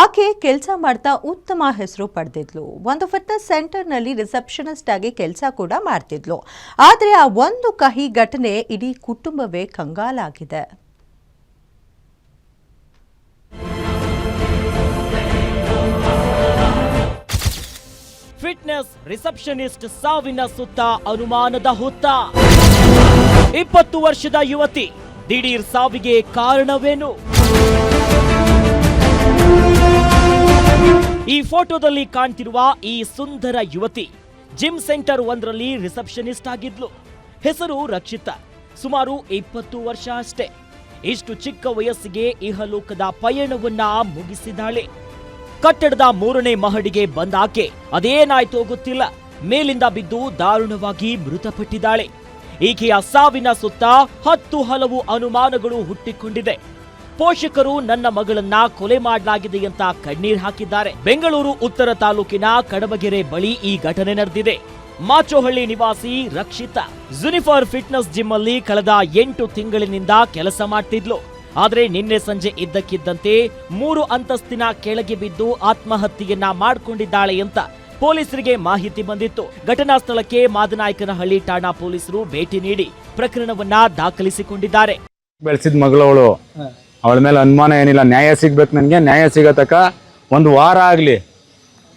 ಆಕೆ ಕೆಲಸ ಮಾಡ್ತಾ ಉತ್ತಮ ಹೆಸರು ಪಡೆದಿದ್ಲು. ಒಂದು ಫಿಟ್ನೆಸ್ ಸೆಂಟರ್ನಲ್ಲಿ ರಿಸೆಪ್ಷನಿಸ್ಟ್ ಆಗಿ ಕೆಲಸ ಕೂಡ ಮಾಡ್ತಿದ್ಲು. ಆದರೆ ಆ ಒಂದು ಕಹಿ ಘಟನೆ ಇಡೀ ಕುಟುಂಬವೇ ಕಂಗಾಲಾಗಿದೆ. ಫಿಟ್ನೆಸ್ ರಿಸೆಪ್ಷನಿಸ್ಟ್ ಸಾವಿನ ಸುತ್ತ ಅನುಮಾನದ ಹುತ್ತ. ಇಪ್ಪತ್ತು ವರ್ಷದ ಯುವತಿ ದಿಢೀರ್ ಸಾವಿಗೆ ಕಾರಣವೇನು? ಈ ಫೋಟೋದಲ್ಲಿ ಕಾಣ್ತಿರುವ ಈ ಸುಂದರ ಯುವತಿ ಜಿಮ್ ಸೆಂಟರ್ ಒಂದರಲ್ಲಿ ರಿಸೆಪ್ಷನಿಸ್ಟ್ ಆಗಿದ್ಲು. ಹೆಸರು ರಕ್ಷಿತಾ. ಸುಮಾರು ಇಪ್ಪತ್ತು ವರ್ಷ ಅಷ್ಟೇ. ಇಷ್ಟು ಚಿಕ್ಕ ವಯಸ್ಸಿಗೆ ಇಹಲೋಕದ ಪಯಣವನ್ನ ಮುಗಿಸಿದಾಳೆ. ಕಟ್ಟಡದ ಮೂರನೇ ಮಹಡಿಗೆ ಬಂದ ಆಕೆ ಅದೇನಾಯ್ತೋ ಗೊತ್ತಿಲ್ಲ. ಮೇಲಿಂದ ಬಿದ್ದು ದಾರುಣವಾಗಿ ಮೃತಪಟ್ಟಿದ್ದಾಳೆ. ಈಕೆಯ ಸಾವಿನ ಸುತ್ತ ಹತ್ತು ಹಲವು ಅನುಮಾನಗಳು ಹುಟ್ಟಿಕೊಂಡಿದೆ. ಪೋಷಕರು ನನ್ನ ಮಗಳನ್ನ ಕೊಲೆ ಮಾಡಲಾಗಿದೆ ಅಂತ ಕಣ್ಣೀರ್ ಹಾಕಿದ್ದಾರೆ. ಬೆಂಗಳೂರು ಉತ್ತರ ತಾಲೂಕಿನ ಕಡಬಗೆರೆ ಬಳಿ ಈ ಘಟನೆ ನಡೆದಿದೆ. ಮಾಚೋಹಳ್ಳಿ ನಿವಾಸಿ ರಕ್ಷಿತಾ. ಜುನಿಫರ್ ಫಿಟ್ನೆಸ್ ಜಿಮ್ ಅಲ್ಲಿ ಕಳೆದ ಎಂಟು ತಿಂಗಳಿನಿಂದ ಕೆಲಸ ಮಾಡ್ತಿದ್ಲು. ಆದ್ರೆ ನಿನ್ನೆ ಸಂಜೆ ಇದ್ದಕ್ಕಿದ್ದಂತೆ ಮೂರು ಅಂತಸ್ತಿನ ಕೆಳಗೆ ಬಿದ್ದು ಆತ್ಮಹತ್ಯೆಯನ್ನ ಮಾಡಿಕೊಂಡಿದ್ದಾಳೆ ಅಂತ ಪೊಲೀಸರಿಗೆ ಮಾಹಿತಿ ಬಂದಿತ್ತು. ಘಟನಾ ಸ್ಥಳಕ್ಕೆ ಮಾದನಾಯಕನಹಳ್ಳಿ ಠಾಣಾ ಪೊಲೀಸರು ಭೇಟಿ ನೀಡಿ ಪ್ರಕರಣವನ್ನ ದಾಖಲಿಸಿಕೊಂಡಿದ್ದಾರೆ. ಬೆಳೆಸಿದ ಮಗಳವಳು. ಅವಳ ಮೇಲೆ ಅನುಮಾನ ಏನಿಲ್ಲ. ನ್ಯಾಯ ಸಿಗ್ಬೇಕು ನನಗೆ. ನ್ಯಾಯ ಸಿಗೋ ತಕ್ಕ ಒಂದು ವಾರ ಆಗಲಿ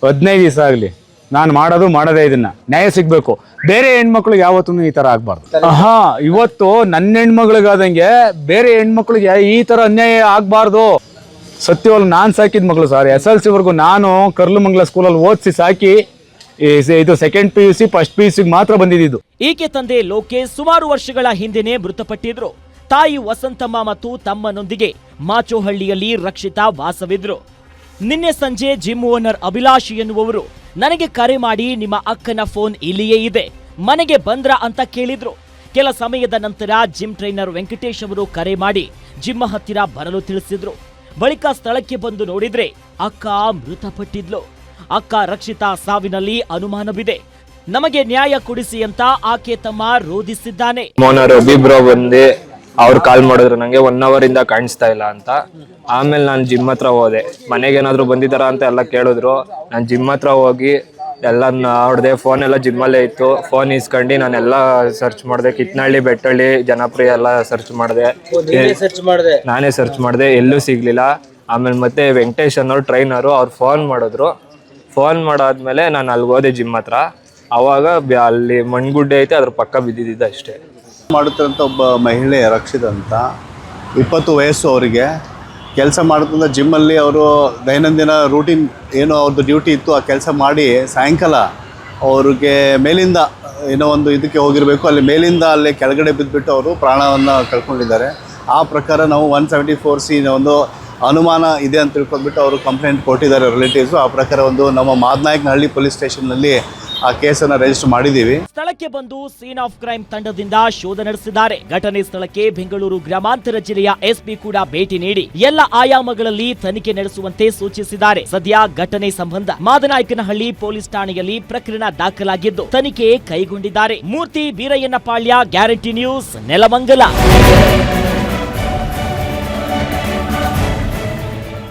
ಹದಿನೈದು ದಿವಸ ಆಗಲಿ ನಾನು ಮಾಡೋದು ಮಾಡೋದೇ ಇದನ್ನ. ನ್ಯಾಯ ಸಿಗಬೇಕು. ಬೇರೆ ಹೆಣ್ಮಕ್ಳಿಗೆ ಯಾವತ್ತೂ ಈ ಥರ ಆಗಬಾರ್ದು. ಹಾಂ ಇವತ್ತು ನನ್ನ ಹೆಣ್ಮಗಳಿಗಾದಂಗೆ ಬೇರೆ ಹೆಣ್ಮಕ್ಳಿಗೆ ಈ ಥರ ಅನ್ಯಾಯ ಆಗಬಾರ್ದು. ಸತ್ಯವಲ್ಲ ನಾನು ಸಾಕಿದ ಮಗಳು ಸರ್. ಎಸ್ ಎಲ್ ಸಿವರೆಗೂ ನಾನು ಕರ್ಲುಮಂಗ್ಲ ಸ್ಕೂಲಲ್ಲಿ ಓದಿಸಿ ಸಾಕಿ ಈ ಇದು second P U C first P U ಸಿಗೆ ಮಾತ್ರ ಬಂದಿದ್ದು. ಈಕೆ ತಂದೆ ಲೋಕೇಶ್ ಸುಮಾರು ವರ್ಷಗಳ ಹಿಂದೆನೆ ಮೃತಪಟ್ಟಿದ್ರು. ತಾಯಿ ವಸಂತಮ್ಮ ಮತ್ತು ತಮ್ಮನೊಂದಿಗೆ ಮಾಚೋಹಳ್ಳಿಯಲ್ಲಿ ರಕ್ಷಿತಾ ವಾಸವಿದ್ರು. ನಿನ್ನೆ ಸಂಜೆ ಜಿಮ್ ಓನರ್ ಅಭಿಲಾಷ್ ಎನ್ನುವವರು, ನನಗೆ ಕರೆ ಮಾಡಿ, ನಿಮ್ಮ ಅಕ್ಕನ ಫೋನ್ ಇಲ್ಲಿಯೇ ಇದೆ. ಮನೆಗೆ ಬಂದ್ರ ಅಂತ ಕೇಳಿದ್ರು. ಕೆಲ ಸಮಯದ ನಂತರ ಜಿಮ್ ಟ್ರೈನರ್ ವೆಂಕಟೇಶ್ ಅವರು ಕರೆ ಮಾಡಿ ಜಿಮ್ ಹತ್ತಿರ ಬರಲು ತಿಳಿಸಿದ್ರು. ಬಳಿಕ ಸ್ಥಳಕ್ಕೆ ಬಂದು ನೋಡಿದ್ರೆ ಅಕ್ಕ ಮೃತಪಟ್ಟಿದ್ಲು. ಅಕ್ಕ ರಕ್ಷಿತಾ ಸಾವಿನಲ್ಲಿ ಅನುಮಾನವಿದೆ. ನಮಗೆ ನ್ಯಾಯ ಕೊಡಿಸಿ ಅಂತ ಆಕೆ ತಮ್ಮ ರೋಧಿಸಿದ್ದಾನೆ. ಅವ್ರು ಕಾಲ್ ಮಾಡಿದ್ರು ನಂಗೆ ಒನ್ ಅವರ್ ಇಂದ ಕಾಣಿಸ್ತಾ ಇಲ್ಲ ಅಂತ. ಆಮೇಲೆ ನಾನು ಜಿಮ್ ಹತ್ರ ಹೋದೆ. ಮನೆಗೆ ಏನಾದ್ರು ಬಂದಿದಾರ ಅಂತ ಎಲ್ಲ ಕೇಳಿದ್ರು. ನಾನು ಜಿಮ್ ಹತ್ರ ಹೋಗಿ ಎಲ್ಲ ನೋಡಿದೆ ಫೋನ್ ಎಲ್ಲ ಜಿಮ್ಮಲ್ಲೇ ಇತ್ತು. ಫೋನ್ ಇಸ್ಕೊಂಡು ಎಲ್ಲ ಸರ್ಚ್ ಮಾಡಿದೆ. ಕಿತ್ನಹಳ್ಳಿ ಬೆಟ್ಟಳ್ಳಿ ಜನಪ್ರಿಯ ಎಲ್ಲ ಸರ್ಚ್ ಮಾಡಿದೆ. ನಾನೇ ಸರ್ಚ್ ಮಾಡಿದೆ? ಎಲ್ಲೂ ಸಿಗ್ಲಿಲ್ಲ. ಆಮೇಲೆ ಮತ್ತೆ ವೆಂಕಟೇಶ್ ಅನ್ನೋರು ಟ್ರೈನರು ಅವ್ರು ಫೋನ್ ಮಾಡಿದ್ರು. ಫೋನ್ ಮಾಡಾದ್ಮೇಲೆ ನಾನು ಅಲ್ಲಿ ಹೋದೆ ಜಿಮ್ ಹತ್ರ. ಅವಾಗ ಅಲ್ಲಿ ಮಣ್ಗುಡ್ಡೆ ಐತೆ ಅದ್ರ ಪಕ್ಕ ಬಿದ್ದಿದ್ದ ಅಷ್ಟೇ. ಮಾಡುತ್ತಿರೋಂಥ ಒಬ್ಬ ಮಹಿಳೆ ರಕ್ಷಿತ್ ಅಂತ ಇಪ್ಪತ್ತು ವಯಸ್ಸು ಅವರಿಗೆ ಕೆಲಸ ಮಾಡುತ್ತಿದ್ದ ಜಿಮ್ಮಲ್ಲಿ ಅವರು ದೈನಂದಿನ ರೂಟೀನ್ ಏನೋ ಅವ್ರದ್ದು ಡ್ಯೂಟಿ ಇತ್ತು, ಆ ಕೆಲಸ ಮಾಡಿ ಸಾಯಂಕಾಲ ಅವ್ರಿಗೆ ಮೇಲಿಂದ ಏನೋ ಒಂದು ಇದಕ್ಕೆ ಹೋಗಿರಬೇಕು, ಅಲ್ಲಿ ಮೇಲಿಂದ ಅಲ್ಲಿ ಕೆಳಗಡೆ ಬಿದ್ದುಬಿಟ್ಟು ಅವರು ಪ್ರಾಣವನ್ನು ಕಳ್ಕೊಂಡಿದ್ದಾರೆ. ಆ ಪ್ರಕಾರ ನಾವು ಒನ್ ಸೆವೆಂಟಿ ಫೋರ್ ಸಿ ಒಂದು ಅನುಮಾನ ಇದೆ ಅಂತ ತಿಳ್ಕೊಂಡ್ಬಿಟ್ಟು ಅವರು ಕಂಪ್ಲೇಂಟ್ ಕೊಟ್ಟಿದ್ದಾರೆ ರಿಲೇಟಿವ್ಸು ಆ ಪ್ರಕಾರ ಒಂದು ನಮ್ಮ ಮಾದನಾಯಕನಹಳ್ಳಿ ಪೊಲೀಸ್ ಸ್ಟೇಷನ್ನಲ್ಲಿ ಆ ಕೇಸನ್ನು ರಿಜಿಸ್ಟರ್ ಮಾಡಿದ್ದೀವಿ. ಸ್ಥಳಕ್ಕೆ ಬಂದು ಸೀನ್ ಆಫ್ ಕ್ರೈಮ್ ತಂಡದಿಂದ ಶೋಧ ನಡೆಸಿದ್ದಾರೆ. ಘಟನೆ ಸ್ಥಳಕ್ಕೆ ಬೆಂಗಳೂರು ಗ್ರಾಮಾಂತರ ಜಿಲ್ಲೆಯ ಎಸ್ಪಿ ಕೂಡ ಭೇಟಿ ನೀಡಿ ಎಲ್ಲ ಆಯಾಮಗಳಲ್ಲಿ ತನಿಖೆ ನಡೆಸುವಂತೆ ಸೂಚಿಸಿದ್ದಾರೆ. ಸದ್ಯ ಘಟನೆ ಸಂಬಂಧ ಮಾದನಾಯಕನಹಳ್ಳಿ ಪೊಲೀಸ್ ಠಾಣೆಯಲ್ಲಿ ಪ್ರಕರಣ ದಾಖಲಾಗಿದ್ದು, ತನಿಖೆ ಕೈಗೊಂಡಿದ್ದಾರೆ. Murthy Beerayyanapalya guarantee news, Nelamangala.